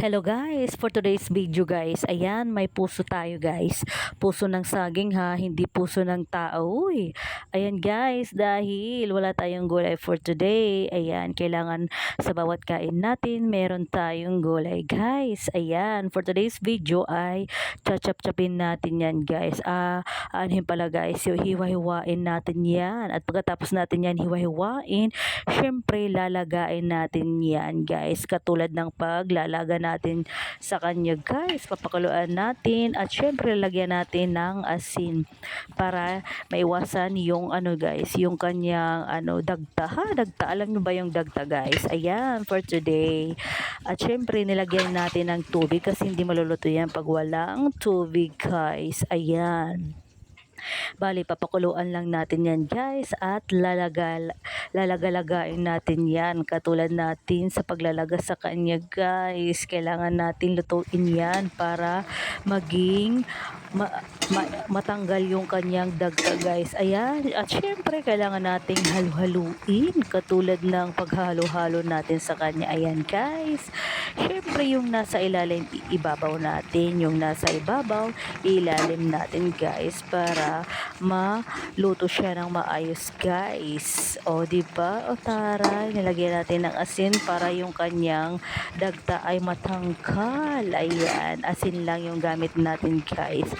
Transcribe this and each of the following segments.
Hello guys, for today's video guys, ayan may puso tayo guys. Puso ng saging ha, hindi puso ng tao. Uy. Ayan guys, dahil wala tayong gulay for today, ayan, kailangan sa bawat kain natin, meron tayong gulay guys. Ayan, for today's video ay chachap-chapin natin yan guys. Ah, aanhin pala guys, yung hiwa-hiwain natin yan. At pagkatapos natin yan hiwa-hiwain, syempre lalagain natin yan guys. Katulad ng paglalaga natin sa kanya guys. Papakuluan natin at syempre lagyan natin ng asin para maiwasan yung ano guys, yung kanyang ano dagta ha. Dagta, alam nyo ba yung dagta guys? Ayan for today. At syempre nilagyan natin ng tubig kasi hindi maluluto yan pag walang tubig guys. Ayan. Bali, papakuluan lang natin yan guys at lalagal, lalagalagain natin yan. Katulad natin sa paglalaga sa kanya guys. Kailangan natin lutuin yan para maging ma- ma- matanggal yung kanyang dagta guys. Ayan. At syempre, kailangan nating halu-haluin. Katulad ng paghalo-halo natin sa kanya. Ayan guys. Syempre, yung nasa ilalim, ibabaw natin. Yung nasa ibabaw, ilalim natin guys para maluto siya ng maayos guys. O, di ba? O tara, nilagyan natin ng asin para yung kanyang dagta ay matangkal. Ayan, asin lang yung gamit natin guys.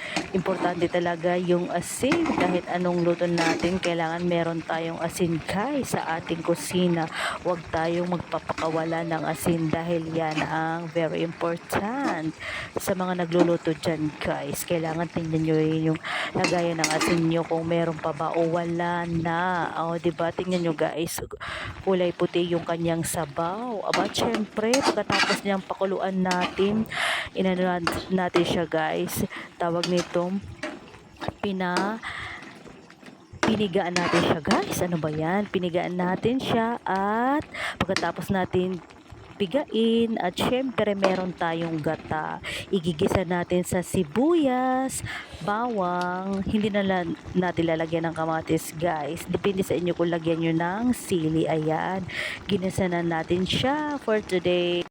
Importante talaga yung asin. Kahit anong luto natin, kailangan meron tayong asin guys sa ating kusina. Huwag tayong magpapakawala ng asin dahil yan ang very important sa mga nagluluto dyan guys. Kailangan tingnan nyo yun yung lagayan ng asin nyo kung meron pa ba o wala na. O, diba? Tingnan nyo guys. Kulay puti yung kanyang sabaw. Aba, syempre, pagkatapos niyang pakuluan natin, inano natin siya guys. Tawag nito, pina pinigaan natin siya guys. Ano ba yan? Pinigaan natin siya at pagkatapos natin pigain at syempre meron tayong gata. Igigisa natin sa sibuyas, bawang, hindi na natin lalagyan ng kamatis guys. Depende sa inyo kung lagyan nyo ng sili. Ayan, ginisa na natin siya for today.